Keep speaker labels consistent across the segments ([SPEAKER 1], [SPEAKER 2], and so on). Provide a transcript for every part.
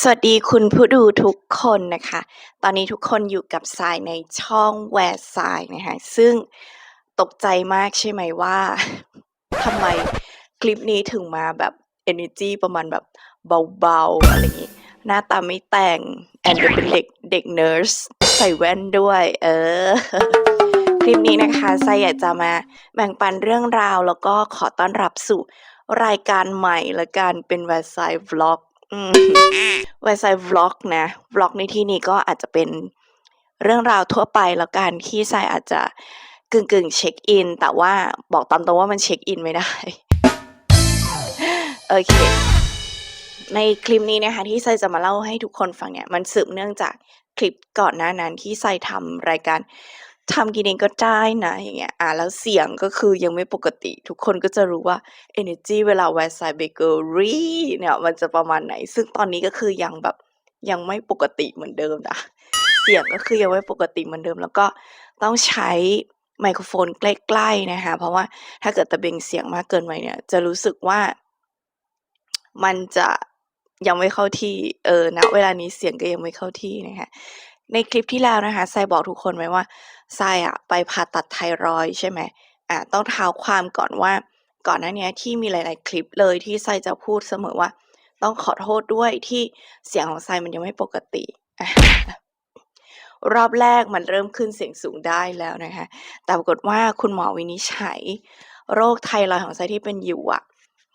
[SPEAKER 1] สวัสดีคุณผู้ดูทุกคนนะคะ ตอนนี้ทุกคนอยู่กับทรายในช่องแวร์ทรายนะคะซึ่งตกใจมากใช่ไหมว่าทำไมคลิปนี้ถึงมาแบบ energy ประมาณแบบเบาๆ อะไรอย่างงี้ หน้าตาไม่แต่ง แอนเป็นเด็กเด็กเนิร์สใส่แว่นด้วย เออ คลิปนี้นะคะไซอยากจะมาแบ่งปันเรื่องราวแล้วก็ขอต้อนรับสู่รายการใหม่และการเป็นแวร์ไซน์วล็อก แวร์ไซน์วล็อกนะวล็อกในที่นี้ก็อาจจะเป็นเรื่องราวทั่วไปแล้วกันที่ไซอาจจะกึ่งกึ่งเช็คอิน แต่ว่าบอกตามตรงว่ามันเช็คอินไม่ได้ โอเค ในคลิปนี้นะคะที่ไซจะมาเล่าให้ทุกคนฟังเนี่ย มันสืบเนื่องจากคลิปก่อนหน้านั้นที่ไซทำรายการ ทำกินเองก็ได้นะอย่างเงี้ยอ่าแล้วเสียงก็คือยังไม่ปกติ ทุกคนก็จะรู้ว่า energy เวลา West Side Bakery เนี่ยมันจะประมาณไหน ซึ่งตอนนี้ก็คือยังแบบยังไม่ปกติเหมือนเดิมนะเสียงก็คือยังไม่ปกติเหมือนเดิม แล้วก็ต้องใช้ไมโครโฟนใกล้ๆนะคะเพราะว่าถ้าเกิดตะเบงเสียงมากเกินไปเนี่ย จะรู้สึกว่า มันจะยังไม่เข้าที่เออณเวลานี้เสียงก็ยังไม่เข้าที่นะคะ ในคลิปที่แล้วนะคะไซบอกทุกคนไว้ว่าไซอะไปผ่าตัดไทรอยใช่ไหมอ่าต้องเท้าความก่อนว่าก่อนหน้านี้ที่มีหลาย ๆ คลิปเลยที่ไซจะพูดเสมอว่า ต้องขอโทษด้วยที่เสียงของไซมันยังไม่ปกติ รอบแรกมันเริ่มขึ้นเสียงสูงได้แล้วนะคะ แต่ปรากฏว่าคุณหมอวินิจฉัย โรคไทรอยของไซที่เป็นอยู่อะ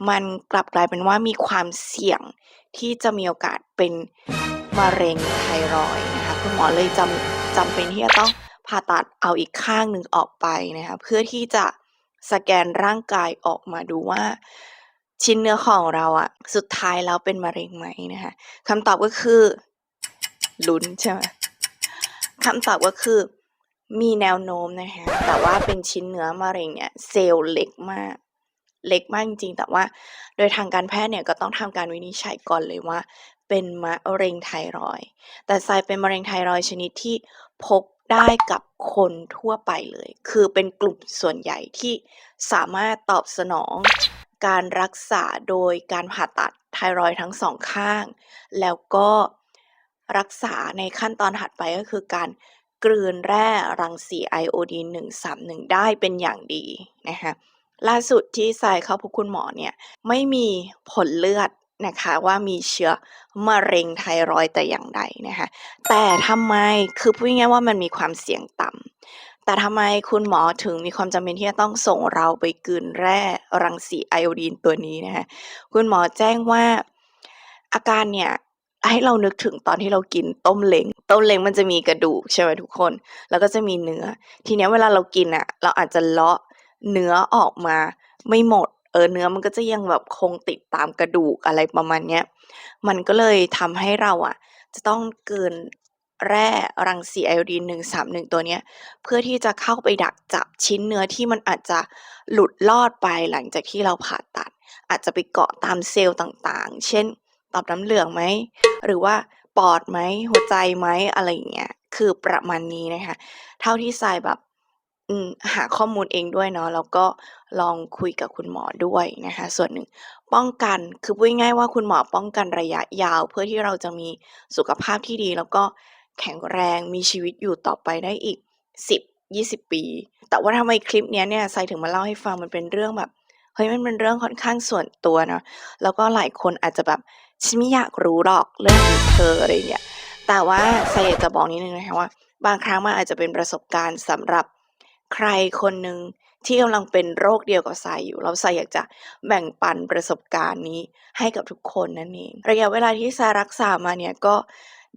[SPEAKER 1] มันกลับกลายเป็นว่ามีความเสี่ยงที่จะมีโอกาสเป็นมะเร็งไทรอยนะ คุณหมอเลยจำจำเป็นที่จะต้องผ่าตัดเอาอีกข้างหนึ่งออกไปนะคะเพื่อที่จะสแกนร่างกายออกมาดูว่า ชิ้นเนื้อของเราอะสุดท้ายแล้วเป็นมะเร็งไหมนะคะคำตอบก็คือลุ้นใช่ไหมคำตอบก็คือมีแนวโน้มนะคะแต่ว่าเป็นชิ้นเนื้อมะเร็งเนี่ยเซลล์เล็กมาก เล็กมากจริงๆ แต่ว่าโดยทางการแพทย์เนี่ยก็ต้องทำการวินิจฉัยก่อนเลยว่า เป็นมะเร็งไทรอยด์แต่ทรายเป็นมะเร็งไทรอยด์ชนิดที่พบได้กับคนทั่วไปเลย คือเป็นกลุ่มส่วนใหญ่ที่สามารถตอบสนองการรักษาโดยการผ่าตัดไทรอยด์ทั้งสองข้าง แล้วก็รักษาในขั้นตอนถัดไปก็คือการกลืนแร่รังสีไอโอดีน131 ได้เป็นอย่างดีนะคะล่าสุดที่ทรายเข้าพบคุณหมอเนี่ย ไม่มีผลเลือด นะคะว่ามีเชื้อมะเร็งไทรอยด์แต่อย่างใดนะคะแต่ทำไมคือพูดง่ายๆว่ามันมีความเสี่ยงต่ำแต่ทำไมคุณหมอถึงมีความจำเป็นที่จะต้องส่งเราไปกืนแร่รังสีไอโอดีนตัวนี้นะคะคุณหมอแจ้งว่าอาการเนี่ยให้เรานึกถึงตอนที่เรากินต้มเล้งต้มเล้งมันจะมีกระดูกใช่ไหมทุกคน แล้วก็จะมีเนื้อ ทีเนี้ยเวลาเรากินอะเราอาจจะเลาะเนื้อออกมาไม่หมด ออเนื้อมันก็จะยังแบบคงติดตามกระดูกอะไรประมาณเนี้ย มันก็เลยทำให้เราอะ จะต้องเกินแร่รังสีไอโอดีน131ตัวเนี้ย เพื่อที่จะเข้าไปดักจับชิ้นเนื้อที่มันอาจจะหลุดลอดไปหลังจากที่เราผ่าตัด อาจจะไปเกาะตามเซลล์ต่างๆ เช่นตอบน้ำเหลืองไหม หรือว่าปอดไหมหัวใจไหมอะไรอย่างเงี้ยคือประมาณนี้นะคะ เท่าที่ทรายแบบ อืม หาข้อมูลเองด้วยเนาะ แล้วก็ลองคุยกับคุณหมอด้วยนะคะ ส่วนหนึ่ง ป้องกัน คือพูดง่าย ๆ ว่าคุณหมอป้องกันระยะยาว เพื่อที่เราจะมีสุขภาพที่ดี แล้วก็แข็งแรง มีชีวิตอยู่ต่อไปได้อีก 10-20 ปี แต่ว่าทำไมคลิปเนี้ยเนี่ยทรายถึงมาเล่าให้ฟัง มันเป็นเรื่องแบบ เฮ้ย มันเป็นเรื่องค่อนข้างส่วนตัวเนาะ แล้วก็หลายคนอาจจะแบบ ฉันไม่อยากรู้หรอกเรื่องของเธอ อะไรอย่างเงี้ย แต่ว่าทรายอยากจะบอกนิดนึงนะคะว่า บางครั้งมันอาจจะเป็นประสบการณ์สำหรับ ใครคนหนึ่งที่กำลังเป็นโรคเดียวกับทรายอยู่แล้วทรายอยากจะแบ่งปันประสบการณ์นี้ให้กับทุกคนนั่นเอง ระยะเวลาที่ทรายรักษามาเนี่ยก็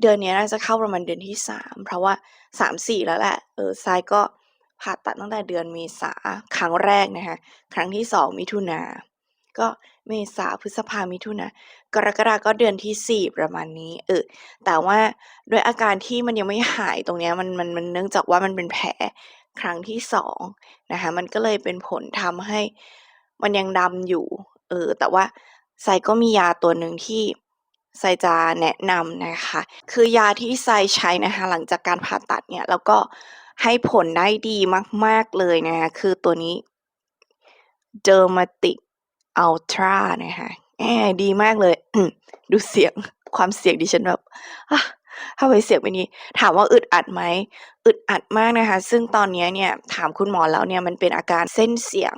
[SPEAKER 1] เดือนนี้น่าจะเข้าประมาณเดือนที่3เพราะว่า3-4แล้วแหละเออทรายก็ผ่าตัดตั้งแต่เดือนเมษาครั้งแรกนะคะครั้งที่2มิถุนาก็เมษาพฤษภามิถุนากรกฎาก็เดือนที่4ประมาณนี้เออแต่ว่าด้วยอาการที่มันยังไม่หายตรงเนี้ยมันมันมันเนื่องจากว่ามันเป็นแผล ครั้งที่2นะคะมันก็เลยเป็นผลทำให้มันยังดำอยู่เออแต่ว่าทรายก็มียาตัวหนึ่งที่ทรายจะแนะนำนะคะ คือยาที่ทรายใช้นะคะหลังจากการผ่าตัดเนี่ยแล้วก็ให้ผลได้ดีมาก ๆ เลยนะคะคือตัวนี้ Dermatic Ultra นะคะแอดีมากเลย ดูเสียงความเสี่ยงดิฉันแบบ ถ้าไปเสียงเป็นงี้ ถามว่าอึดอัดไหมอึดอัดมากนะคะ ซึ่งตอนนี้เนี่ยถามคุณหมอแล้วเนี่ยมันเป็นอาการเส้นเสียง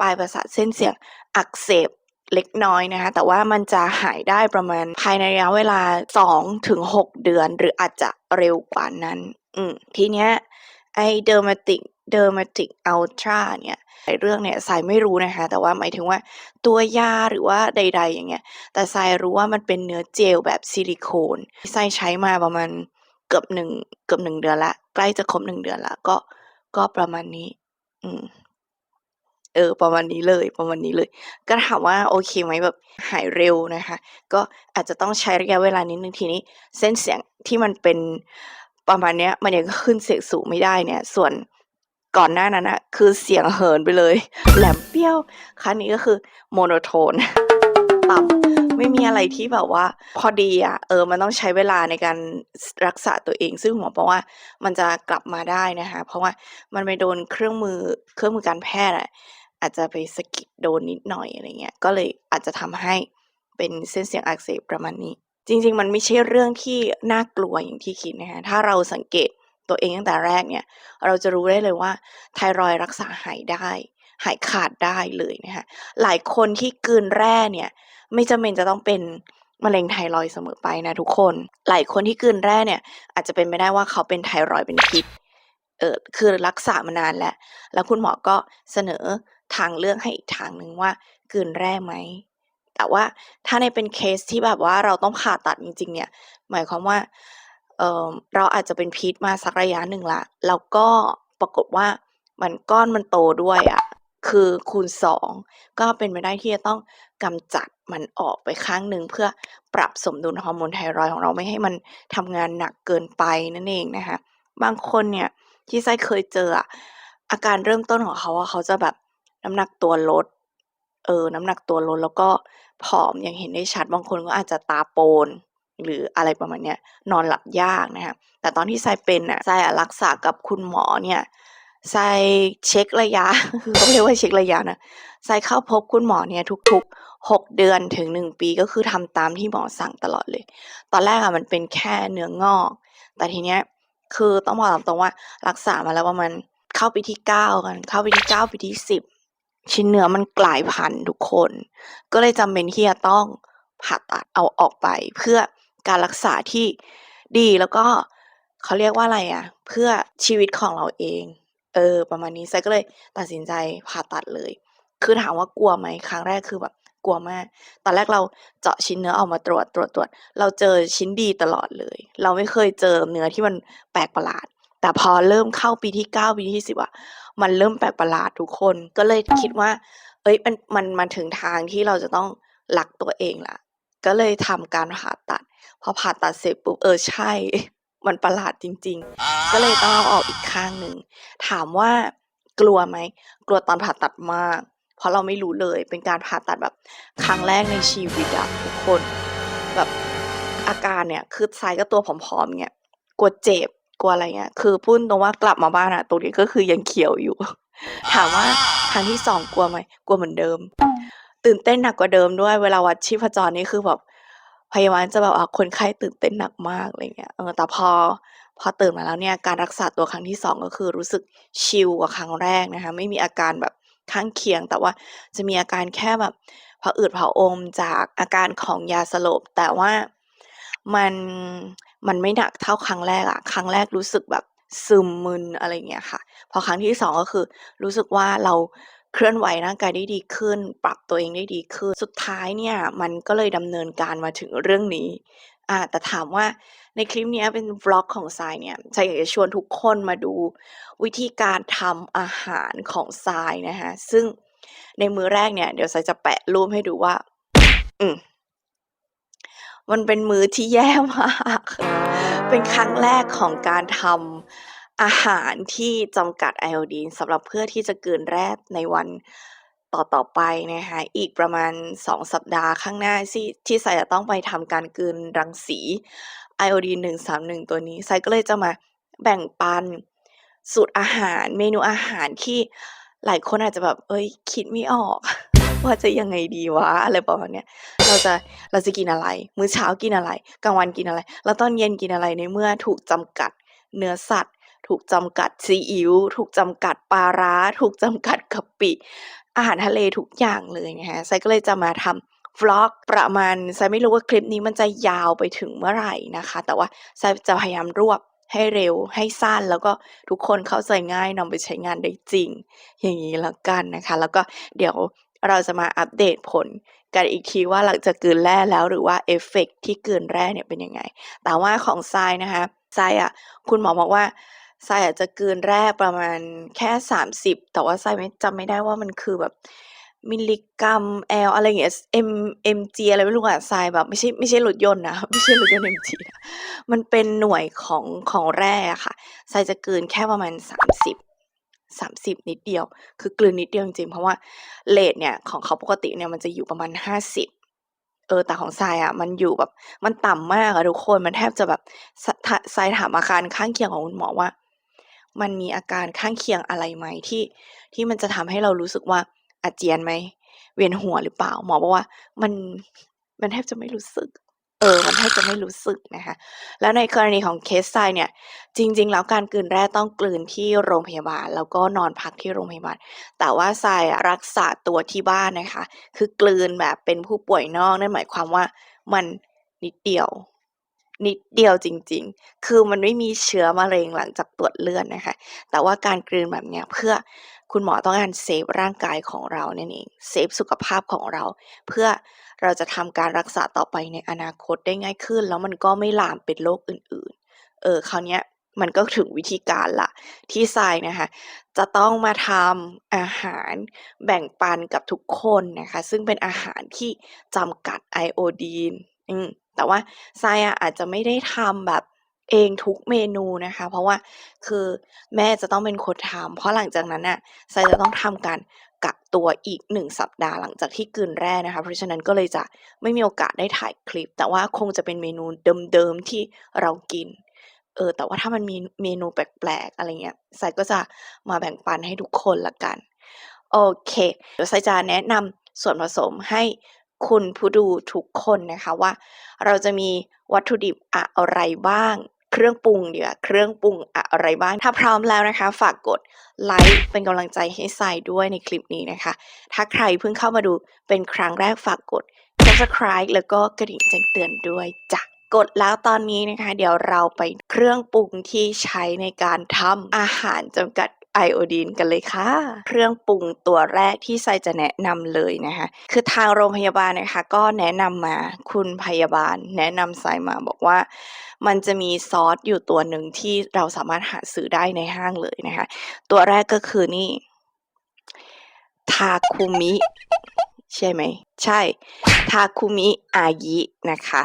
[SPEAKER 1] ปลายประสาทเส้นเสียงอักเสบเล็กน้อยนะคะ แต่ว่ามันจะหายได้ประมาณภายในระยะเวลา2-6เดือน หรืออาจจะเร็วกว่านั้น อืมทีเนี้ย ไอ้ Dermatic Dermatic Ultra เนี่ยไอเรื่องเนี่ยทรายไม่รู้นะคะ แต่ว่าหมายถึงว่าตัวยาหรือว่าใด ๆ อย่างเงี้ย แต่ทรายรู้ว่ามันเป็นเนื้อเจลแบบซิลิโคนทรายใช้มาประมาณเกือบ1เกือบ1เดือนล้วใกล้จะครบ1เดือนล้วก็ก็ประมาณนี้ อืมเออประมาณนี้เลยประมาณนี้เลย ก็ถามว่าโอเคไหมแบบหายเร็วนะคะ ก็อาจจะต้องใช้ระยะเวลานิดหนึ่งทีนี้ เส้นเสียงที่มันเป็น ประมาณเนี้ย มันยังขึ้นเสียงสูงไม่ได้เนี่ย ส่วนก่อนหน้านั้นน่ะคือเสียงเหินไปเลย แหลมเปี้ยวครั้งนี้ก็คือ Monotone ต่ำไม่มีอะไรที่แบบว่า พอดีอะเออมันต้องใช้เวลาในการรักษาตัวเอง ซึ่งหมอบอกว่ามันจะกลับมาได้นะคะเพราะว่ามันไปโดนเครื่องมือเครื่องมือการแพทย์อะอาจจะไปสะกิดโดนนิดหน่อยอะไรเงี้ยก็เลยอาจจะทำให้เป็นเส้นเสียงอักเสบประมาณนี้ จริง ๆ มันไม่ใช่เรื่องที่น่ากลัวอย่างที่คิดนะคะถ้าเราสังเกตตัวเองตั้งแต่แรกเนี่ย เราจะรู้ได้เลยว่าไทรอยรักษาหายได้ หายขาดได้เลยนะคะหลายคนที่กืนแร่เนี่ย ไม่จำเป็นจะต้องเป็นมะเร็งไทรอยเสมอไปนะทุกคน หลายคนที่กืนแร่เนี่ย อาจจะเป็นไปได้ว่าเขาเป็นไทรอยเป็นพิษเออคือรักษามานานแล้ว แล้วคุณหมอก็เสนอทางเลือกให้อีกทางหนึ่งว่ากืนแร่ไหม แต่ว่าถ้าในเป็นเคสที่แบบว่าเราต้องผ่าตัดจริง ๆ เนี่ย หมายความว่าเออเราอาจจะเป็นพิษมาสักระยะหนึ่งล้วแล้วก็ปรากฏว่ามันก้อนมันโตด้วยอะคือคูณ 2 ก็เป็นไปได้ที่จะต้องกำจัดมันออกไปข้างหนึ่งเพื่อปรับสมดุลฮอร์โมนไทรอยของเราไม่ให้มันทำงานหนักเกินไปนั่นเองนะคะบางคนเนี่ยที่ไส้เคยเจออาการเริ่มต้นของเขาอะเขาจะแบบน้ำหนักตัวลดเออน้ำหนักตัวลดแล้วก็ ผอมอย่างเห็นได้ชัดบางคนก็อาจจะตาโปนหรืออะไรประมาณเนี้ยนอนหลับยากนะคะแต่ตอนที่ไส้เป็นน่ะไส้อะรักษากับคุณหมอเนี่ยไส้เช็กระยะคือเขาเรียกว่าเช็กระยะนะไส้เข้าพบคุณหมอเนี่ยทุกๆ6เดือนถึง1ปีก็คือทำตามที่หมอสั่งตลอดเลย ตอนแรกอะมันเป็นแค่เนื้องอก แต่ทีเนี้ยคือต้องบอกตามตรงว่ารักษามาแล้วประมาณเข้าปีที่9กัน เข้าปีที่9ปีที่10 ชิ้นเนื้อมันกลายพันธุ์ทุกคน ก็เลยจำเป็นที่จะต้องผ่าตัดเอาออกไป เพื่อการรักษาที่ดีแล้วก็เขาเรียกว่าอะไรอะเพื่อชีวิตของเราเอง เออ ประมาณนี้ไส้ก็เลยตัดสินใจผ่าตัดเลย คือถามว่ากลัวไหมครั้งแรกคือแบบกลัวมาก ตอนแรกเราเจาะชิ้นเนื้อออกมาตรวจตรวจๆเราเจอชิ้นดีตลอดเลย เราไม่เคยเจอเนื้อที่มันแปลกประหลาด แต่พอเริ่มเข้าปีที่9ปีที่10อะ มันเริ่มแปลกประหลาดทุกคน ก็เลยคิดว่าเฮ้ยมันมันมาถึงทางที่เราจะต้องรักตัวเองล้วก็เลยทำการผ่าตัด พอผ่าตัดเสร็จปุ๊บเออใช่ มันประหลาดจริง ๆ ก็เลยต้องเอาออกอีกข้างหนึ่ง ถามว่ากลัวไหม กลัวตอนผ่าตัดมาก เพราะเราไม่รู้เลยเป็นการผ่าตัดแบบครั้งแรกในชีวิตอะทุกคน แบบอาการเนี่ยคือไส้ก็ตัวผอมๆเงี้ยกลัวเจ็บ กลัวอะไรเงี้ย คือพูดตรงว่ากลับมาบ้านอะตรงนี้ก็คือยังเขียวอยู่ ถามว่าครั้งที่2กลัวไหมกลัวเหมือนเดิม ตื่นเต้นหนักกว่าเดิมด้วย เวลาวัดชีพจรนี่คือแบบพยาบาลจะแบบว่าคนไข้ตื่นเต้นหนักมากอะไรเงี้ยเออแต่พอพอตื่นมาแล้วเนี่ยการรักษาตัวครั้งที่2ก็คือรู้สึกชิลกว่าครั้งแรกนะคะไม่มีอาการแบบข้างเคียง แต่ว่าจะมีอาการแค่แบบผะอืดผะอมจากอาการของยาสลบ แต่ว่ามัน มันไม่หนักเท่าครั้งแรกอะครั้งแรกรู้สึกแบบซึมมึนอะไรเงี้ยค่ะ พอครั้งที่2ก็คือ รู้สึกว่าเราเคลื่อนไหวร่างกายได้ดีขึ้น ปรับตัวเองได้ดีขึ้น สุดท้ายเนี่ยมันก็เลยดำเนินการมาถึงเรื่องนี้อาแต่ถามว่าในคลิปนี้เป็น Vlog ของทรายเนี่ยทรายอยากจะชวนทุกคนมาดูวิธีการทำอาหารของทรายนะคะซึ่งในมือแรกเนี่ย เดี๋ยวทรายจะแปะรูปให้ดูว่า อืม มันเป็นมื้อที่แย่มาก เป็นครั้งแรกของการทำอาหารที่จำกัดไอโอดีนสำหรับเพื่อที่จะกลืนแร่ในวันต่อๆไปนะคะอีกประมาณ 2 สัปดาห์ข้างหน้าซี่ที่ทรายจะต้องไปทำการกลืนรังสีไอโอดีน131ตัวนี้ทรายก็เลยจะมาแบ่งปันสูตรอาหารเมนูอาหารที่หลายคนอาจจะแบบเฮ้ย คิดไม่ออก ว่าจะยังไงดีวะอะไรประมาณเนี้ยเราจะเราจะกินอะไร มื้อเช้ากินอะไรกลางวันกินอะไร แล้วตอนเย็นกินอะไรในเมื่อถูกจำกัดเนื้อสัตว์ ถูกจำกัดซีอิ๊วถูกจำกัดปลาร้า ถูกจำกัดกะปิ อาหารทะเลทุกอย่างเลยนะคะไซก็เลยจะมาทำ vlog ประมาณไซไม่รู้ว่าคลิปนี้มันจะยาวไปถึงเมื่อไหร่นะคะ แต่ว่าไซจะพยายามรวบให้เร็วให้สั้นแล้วก็ทุกคนเข้าใจง่ายนำไปใช้งานได้จริง อย่างนี้แล้วกันนะคะ แล้วก็เดี๋ยว เราจะมาอัปเดตผลกันอีกทีว่าหลังจากเกลืนแร่แล้วหรือว่าเอฟเฟกต์ที่เกลืนแร่เนี่ยเป็นยังไง แต่ว่าของทรายนะคะทรายอะคุณหมอบอกว่าทรายอาจจะเกลืนแร่ประมาณแค่30แต่ว่าทรายไม่จำไม่ได้ว่ามันคือแบบมิลลิกรัมแอลอะไรอย่างเงี้ย M mg อะไรไม่รู้อะทรายแบบไม่ใช่ไม่ใช่รถยนต์นะไม่ใช่รถยนต์ mg นะมันเป็นหน่วยของของแร่อะค่ะทรายจะเกลืนแค่ประมาณ30 30 นิดเดียว คือกลืนนิดเดียวจริงๆ เพราะว่าเรตเนี่ยของเขาปกติเนี่ยมันจะอยู่ประมาณ 50เออแต่ของทรายอะมันอยู่แบบมันต่ำมากอะทุกคนมันแทบจะแบบทรายถามอาการข้างเคียงของคุณหมอว่า มันมีอาการข้างเคียงอะไรไหมที่ ที่มันจะทำให้เรารู้สึกว่าอาเจียนไหมเวียนหัวหรือเปล่า หมอบอกว่ามันมันแทบจะไม่รู้สึก เออ มันแทบจะไม่รู้สึกนะคะ แล้วในกรณีของเคสทรายเนี่ย จริง ๆ แล้วการกลืนแร่ต้องกลืนที่โรงพยาบาล แล้วก็นอนพักที่โรงพยาบาล แต่ว่าทรายอะรักษาตัวที่บ้านนะคะ คือกลืนแบบเป็นผู้ป่วยนอก นั่นหมายความว่ามันนิดเดียว นิดเดียวจริง ๆ คือมันไม่มีเชื้อมะเร็งหลังจากตรวจเลือดนะคะ แต่ว่าการกลืนแบบเนี้ยเพื่อคุณหมอต้องการเซฟร่างกายของเรานั่นเอง เซฟสุขภาพของเรา เพื่อ เราจะทำการรักษาต่อไปในอนาคตได้ง่ายขึ้น แล้วมันก็ไม่ลามเป็นโรคอื่นๆ เออคราวเนี้ยมันก็ถึงวิธีการละที่ทรายนะคะจะต้องมาทำอาหารแบ่งปันกับทุกคนนะคะซึ่งเป็นอาหารที่จำกัดไอโอดีนอืมแต่ว่าทรายอะอาจจะไม่ได้ทำแบบเองทุกเมนูนะคะ เพราะว่าคือแม่จะต้องเป็นคนทำเพราะหลังจากนั้นน่ะทรายจะต้องทำการ กักตัวอีก 1 สัปดาห์หลังจากที่กลืนแร่นะคะ เพราะฉะนั้นก็เลยจะไม่มีโอกาสได้ถ่ายคลิป แต่ว่าคงจะเป็นเมนูเดิมๆที่เรากิน เออ แต่ว่าถ้ามันมีเมนูแปลกๆ อะไรเงี้ยทรายก็จะมาแบ่งปันให้ทุกคนละกัน โอเค เดี๋ยวทรายจะแนะนำส่วนผสมให้คุณผู้ดูทุกคนนะคะว่า เราจะมีวัตถุดิบอะไรบ้าง เครื่องปรุงเดี๋ยวเครื่องปรุงอะไรบ้าง ถ้าพร้อมแล้วนะคะ ฝากกดไลค์เป็นกำลังใจให้ทรายด้วยในคลิปนี้นะคะ ถ้าใครเพิ่งเข้ามาดูเป็นครั้งแรกฝากกด subscribe แล้วก็กระดิ่งแจ้งเตือนด้วยจ้ะกดแล้วตอนนี้นะคะ เดี๋ยวเราไปเครื่องปรุงที่ใช้ในการทำอาหารจำกัด ไอโอดีนกันเลยค่ะ เครื่องปรุงตัวแรกที่ไซจะแนะนำเลยนะคะ คือทางโรงพยาบาลนะคะ ก็แนะนำมาคุณพยาบาล แนะนำไซมาบอกว่ามันจะมีซอสอยู่ตัวหนึ่งที่เราสามารถหาซื้อได้ในห้างเลยนะคะ ตัวแรกก็คือนี่ ทาคุมิ ใช่ไหม ใช่ทาคุมิอายินะคะ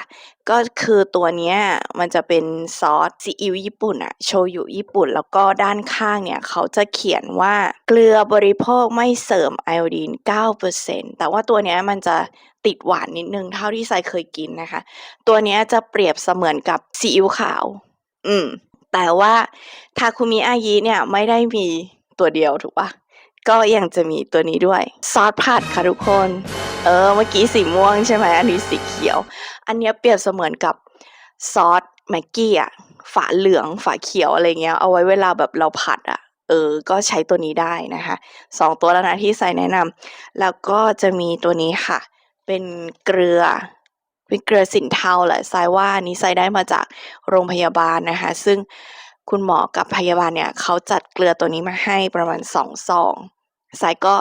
[SPEAKER 1] ก็คือตัวเนี้ยมันจะเป็นซอสซีอิ๊วญี่ปุ่นอะโชยุญี่ปุ่น แล้วก็ด้านข้างเนี่ย เขาจะเขียนว่าเกลือบริโภคไม่เสริมไอโอดีน 9%แต่ว่าตัวเนี้ยมันจะติดหวานนิดนึงเท่าที่ทรายเคยกินนะคะ ตัวเนี้ยจะเปรียบเสมือนกับซีอิ๊วขาว อืม แต่ว่าทาคุมิอายิเนี่ยไม่ได้มีตัวเดียวถูกปะ ก็ยังจะมีตัวนี้ด้วย ซอสผัดค่ะทุกคน เออ เมื่อกี้สีม่วงใช่ไหมอันนี้สีเขียว อันนี้เปรียบเสมือนกับซอสแม็กกี้อะฝาเหลืองฝาเขียวอะไรเงี้ย เอาไว้เวลาแบบเราผัดอะเออ ก็ใช้ตัวนี้ได้นะคะสองตัวแล้วนะที่ใส่แนะนำแล้วก็จะมีตัวนี้ค่ะ เป็นเกลือเป็นเกลือสินเทาแหละทรายว่าอันนี้ทรายได้มาจากโรงพยาบาลนะคะ ซึ่ง คุณหมอกับพยาบาลเนี่ยเขาจัดเกลือตัวนี้มาให้ประมาณสองซองทรายก็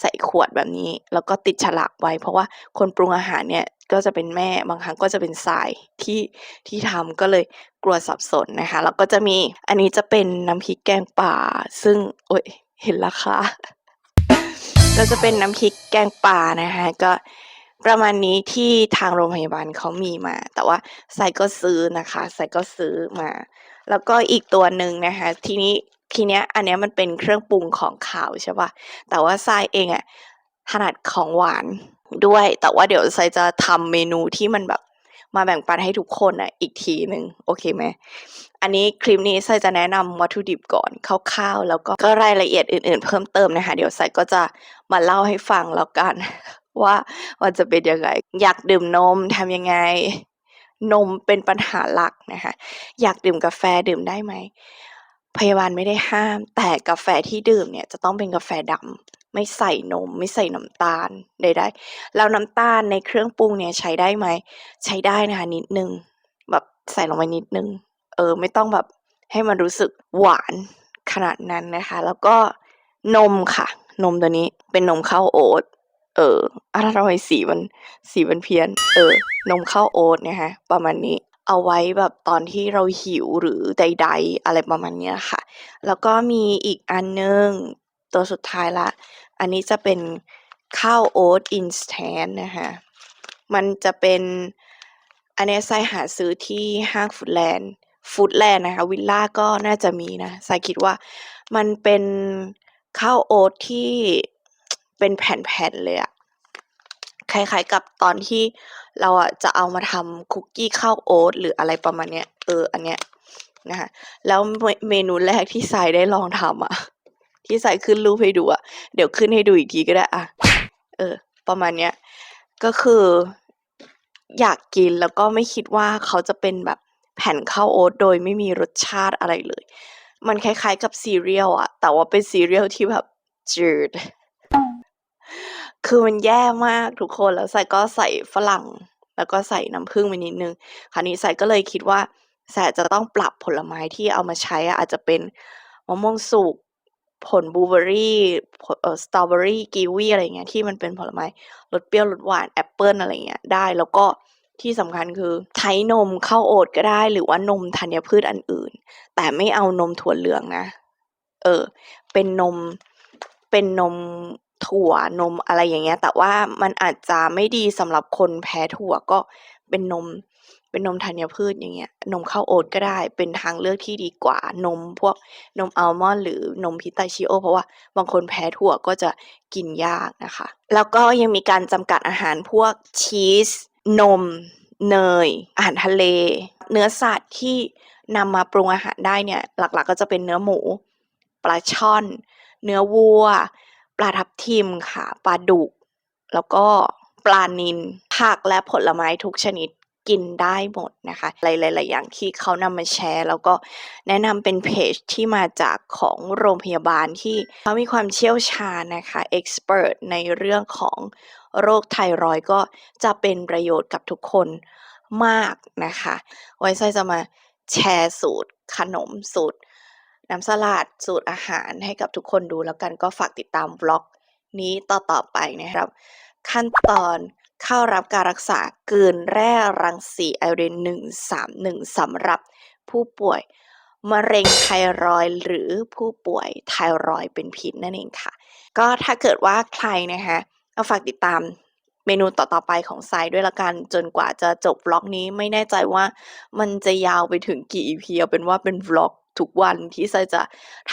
[SPEAKER 1] ใส่ขวดแบบนี้ แล้วก็ติดฉลากไว้ เพราะว่าคนปรุงอาหารเนี่ยก็จะเป็นแม่บางครั้งก็จะเป็นทรายที่ที่ทำก็เลยกลัวสับสนนะคะแล้วก็จะมีอันนี้จะเป็นน้ำพริกแกงป่า ซึ่งโอ้ยเห็นราคาก็จะเป็นน้ำพริกแกงป่านะคะก็ประมาณนี้ที่ทางโรงพยาบาลเขามีมา แต่ว่าทรายก็ซื้อนะคะทรายก็ซื้อมา แล้วก็อีกตัวหนึ่งนะคะทีนี้ทีเนี้ยอันเนี้ยมันเป็นเครื่องปรุงของขาวใช่ปะแต่ว่าทรายเองอะถนัดของหวานด้วย แต่ว่าเดี๋ยวทรายจะทำเมนูที่มันแบบมาแบ่งปันให้ทุกคนน่ะอีกทีหนึ่งโอเคไหมอันนี้คลิปนี้ไซจะแนะนำวัตถุดิบก่อนคร่าวๆแล้วก็ก็รายละเอียดอื่น ๆ เพิ่มเติมนะคะเดี๋ยวไซก็จะมาเล่าให้ฟังแล้วกันว่าว่าจะเป็นยังไง อยากดื่มนมทำยังไง นมเป็นปัญหาหลักนะคะอยากดื่มกาแฟดื่มได้ไหมพยาบาลไม่ได้ห้าม แต่กาแฟที่ดื่มเนี่ยจะต้องเป็นกาแฟดำไม่ใส่นม ไม่ใส่น้ำตาลใดๆแล้วน้ำตาลในเครื่องปรุงเนี่ยใช้ได้ไหม ใช้ได้นะคะนิดนึง แบบใส่ลงไปนิดนึง เออ ไม่ต้องแบบให้มันรู้สึกหวานขนาดนั้นนะคะ แล้วก็นมค่ะ นมตัวนี้เป็นนมข้าวโอ๊ต เอออะไรทำไมสีมันสีมันเพี้ยน เออ นมข้าวโอ๊ตเนะคะประมาณนี้เอาไว้แบบตอนที่เราหิวหรือใด ๆ อะไรประมาณเนี้ยค่ะ แล้วก็มีอีกอันหนึ่งตัวสุดท้ายละ อันนี้จะเป็นข้าวโอ๊ตอินสแตนต์นะคะมันจะเป็น อันนี้ไซหาซื้อที่ห้างฟูดแลนด์ฟูดแลนด์นะคะวิลล่าก็น่าจะมีนะไซคิดว่ามันเป็นข้าวโอ๊ตที่ เป็นแผ่นๆเลยอะคล้ายๆกับตอนที่เราอะจะเอามาทำคุกกี้ข้าวโอ๊ตหรืออะไรประมาณเนี้ยเอออันเนี้ยนะคะแล้วเมเมนูแรกที่ไซได้ลองทำอะที่ไซขึ้นรูปให้ดูอะเดี๋ยวขึ้นให้ดูอีกทีก็ได้อะเออ ประมาณเนี้ยก็คือ อยากกินแล้วก็ไม่คิดว่าเขาจะเป็นแบบแผ่นข้าวโอ๊ตโดยไม่มีรสชาติอะไรเลย มันคล้ายๆกับซีเรียลอะแต่ว่าเป็นซีเรียลที่แบบจืด คือมันแย่มากทุกคนแล้วไซก็ใส่ฝรั่ง แล้วก็ใส่น้ำผึ้งไปนิดนึง คราวนี้ไซก็เลยคิดว่าไซอาจะต้องปรับผลไม้ที่เอามาใช้อะอาจจะเป็นมะม่วงสุกผลบลูเบอรี่ผลเอ่อสตรอเบอร์รี่กีวีอะไรเงี้ยที่มันเป็นผลไม้รสเปรี้ยวรสหวานแอปเปิลอะไรเงี้ยได้แล้วก็ที่สำคัญคือใช้นมข้าวโอ๊ตก็ได้ หรือว่านมธัญพืชอันอื่น แต่ไม่เอานมถั่วเหลืองนะ เออ เป็นนมเป็นนม ถั่วนมอะไรอย่างเงี้ย แต่ว่ามันอาจจะไม่ดีสำหรับคนแพ้ถั่วก็เป็นนม เป็นนมธัญพืชอย่างเงี้ย นมข้าวโอ๊ตก็ได้ เป็นทางเลือกที่ดีกว่านมพวกนมอัลมอนด์หรือนมพิสตาชิโอ เพราะว่าบางคนแพ้ถั่วก็จะกินยากนะคะ แล้วก็ยังมีการจำกัดอาหารพวกชีส นม เนย อาหารทะเล เนื้อสัตว์ที่นำมาปรุงอาหารได้เนี่ย หลักๆ ก็จะเป็นเนื้อหมู ปลาช่อน เนื้อวัว ปลาทับทิมค่ะปลาดุก แล้วก็ปลานิลผักและผลไม้ทุกชนิดกินได้หมดนะคะหลายๆอย่างที่เขานำมาแชร์ แล้วก็แนะนำเป็นเพจที่มาจากของโรงพยาบาลที่เขามีความเชี่ยวชาญนะคะเอ็กซ์เพรสในเรื่องของโรคไทรอยก็จะเป็นประโยชน์กับทุกคนมากนะคะ ไว้ไซจะมาแชร์สูตรขนมสูตร น้ำสลัดสูตรอาหารให้กับทุกคนดูแล้วกันก็ฝากติดตามบล็อกนี้ต่อๆไปนะครับ ขั้นตอนเข้ารับการรักษาเกินแร่รังสีไอโอดีน131สำหรับผู้ป่วยมะเร็งไทรอยหรือผู้ป่วยไทรอยเป็นพิษนั่นเองค่ะ ก็ถ้าเกิดว่าใครนะคะก็ฝากติดตามเมนูต่อๆไปของไซด์ด้วยละกันจนกว่าจะจบบล็อกนี้ไม่แน่ใจว่ามันจะยาวไปถึงกี่ EP เอาเป็นว่าเป็นบล็อก ทุกวันที่ไซจะ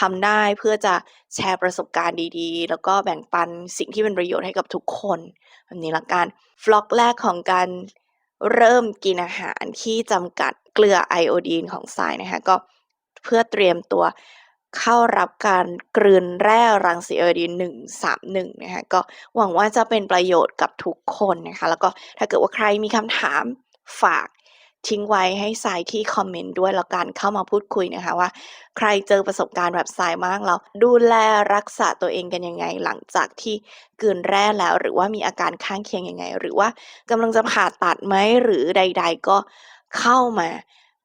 [SPEAKER 1] ทำได้เพื่อจะแชร์ประสบการณ์ดีๆ แล้วก็แบ่งปันสิ่งที่เป็นประโยชน์ให้กับทุกคนแบบนี้ละกันบล็อกแรกของการเริ่มกินอาหารที่จำกัดเกลือไอโอดีนของไซด์นะคะก็เพื่อเตรียมตัวเข้ารับการกลืนแร่รังสีไอโอดีน131นะคะก็หวังว่าจะเป็นประโยชน์กับทุกคนนะคะ แล้วก็ถ้าเกิดว่าใครมีคำถามฝาก ทิ้งไว้ให้ทรายที่คอมเมนต์ด้วยแล้วกันเข้ามาพูดคุยนะคะว่า ใครเจอประสบการณ์แบบทรายบ้างแล้วดูแลรักษาตัวเองกันยังไง หลังจากที่กลืนแร่แล้ว หรือว่ามีอาการข้างเคียงยังไง หรือว่ากำลังจะผ่าตัดไหมหรือใด ๆ ก็เข้ามา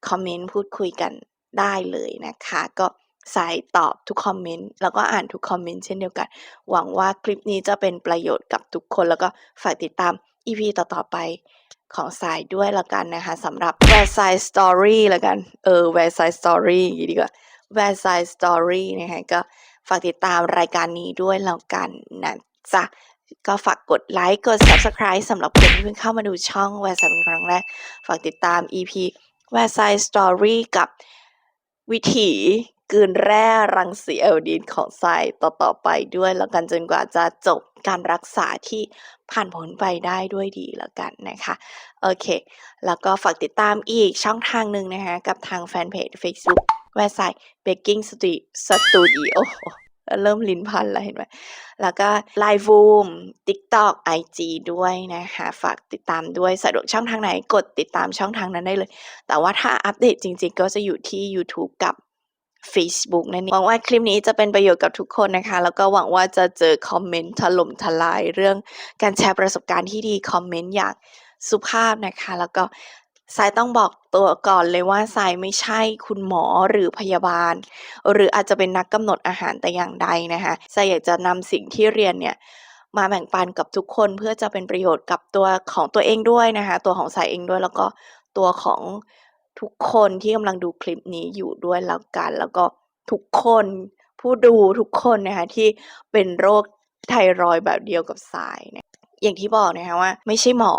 [SPEAKER 1] คอมเมนต์พูดคุยกันได้เลยนะคะ ก็สายตอบทุกคอมเมนต์แล้วก็อ่านทุกคอมเมนต์เช่นเดียวกัน หวังว่าคลิปนี้จะเป็นประโยชน์กับทุกคน แล้วก็ฝากติดตาม EP ต่อๆไป ของสายด้วยละกันนะคะสำหรับ West Side Story ละกัน เออ West Side Story อย่างนี้ดีกว่า West Side Story นะคะก็ฝากติดตามรายการนี้ด้วยแล้วกันนะจ๊ะก็ฝากกดไลค์กด Subscribe สำหรับคนที่เพิ่งเข้ามาดูช่อง West Side เป็นครั้งแรก ฝากติดตาม EP West Side Story กับวิถี กลืนแร่รังสีไอโอดีนของทรายต่อๆไปด้วยแล้วกันจนกว่าจะจบการรักษาที่ผ่านพ้นไปได้ด้วยดีแล้วกันนะคะโอเค แล้วก็ฝากติดตามอีกช่องทางหนึ่งนะคะ กับทางแฟนเพจ Facebook แวร์ไซต์ Baking Studio เริ่มลิ้นพันแล้วเห็นไหม แล้วก็ Line Voom TikTok IG ด้วยนะคะ ฝากติดตามด้วย สะดวกช่องทางไหนกดติดตามช่องทางนั้นได้เลย แต่ว่าถ้าอัปเดตจริงๆ ก็จะอยู่ที่ยูทูบกับ Facebook นั่นเองหวังว่าคลิปนี้จะเป็นประโยชน์กับทุกคนนะคะ แล้วก็หวังว่าจะเจอคอมเมนต์ถล่มทลายเรื่องการแชร์ประสบการณ์ที่ดีคอมเมนต์อย่างสุภาพนะคะ แล้วก็ทรายต้องบอกตัวก่อนเลยว่าทรายไม่ใช่คุณหมอหรือพยาบาล หรืออาจจะเป็นนักกำหนดอาหารแต่อย่างใดนะคะทรายอยากจะนำสิ่งที่เรียนเนี่ยมาแบ่งปันกับทุกคนเพื่อจะเป็นประโยชน์กับตัวของตัวเองด้วยนะคะ ตัวของสายเองด้วยแล้วก็ตัวของ ทุกคนที่กำลังดูคลิปนี้อยู่ด้วยแล้วกัน แล้วก็ทุกคนผู้ดูทุกคนนะคะที่เป็นโรคไทรอยด์แบบเดียวกับสายเนี่ยอย่างที่บอกนะคะว่า ไม่ใช่หมอ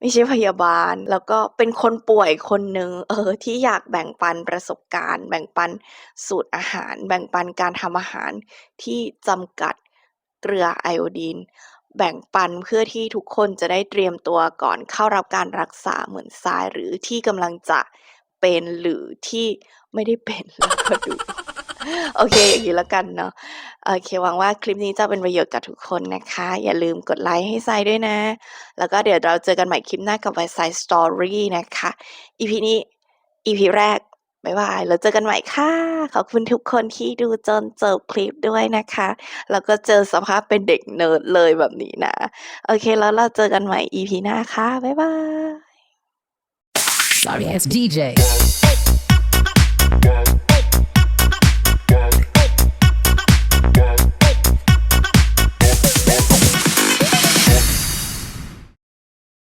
[SPEAKER 1] ไม่ใช่พยาบาล แล้วก็เป็นคนป่วยคนหนึ่งเออที่อยากแบ่งปันประสบการณ์ แบ่งปันสูตรอาหาร แบ่งปันการทำอาหารที่จำกัดเกลือไอโอดีน แบ่งปันเพื่อที่ทุกคนจะได้เตรียมตัวก่อนเข้ารับการรักษาเหมือนทรายหรือที่กำลังจะเป็นหรือที่ไม่ได้เป็นแล้วก็ดูโอเคอย่างนี้แล้วกันเนาะโอเคหวังว่าคลิปนี้จะเป็นประโยชน์กับทุกคนนะคะ อย่าลืมกดไลค์ให้ทรายด้วยนะ แล้วก็เดี๋ยวเราเจอกันใหม่คลิปหน้ากับ w e s i d e Story นะคะ EP นี้ EP แรก บ๊ายบายแล้วเจอกันใหม่ค่ะ ขอบคุณทุกคนที่ดูจนจบคลิปด้วยนะคะ แล้วก็เจอสภาพเป็นเด็กเนิร์ดเลยแบบนี้นะ โอเคแล้วเราเจอกันใหม่ EP หน้าค่ะ บ๊ายบาย
[SPEAKER 2] Sorry it's DJ.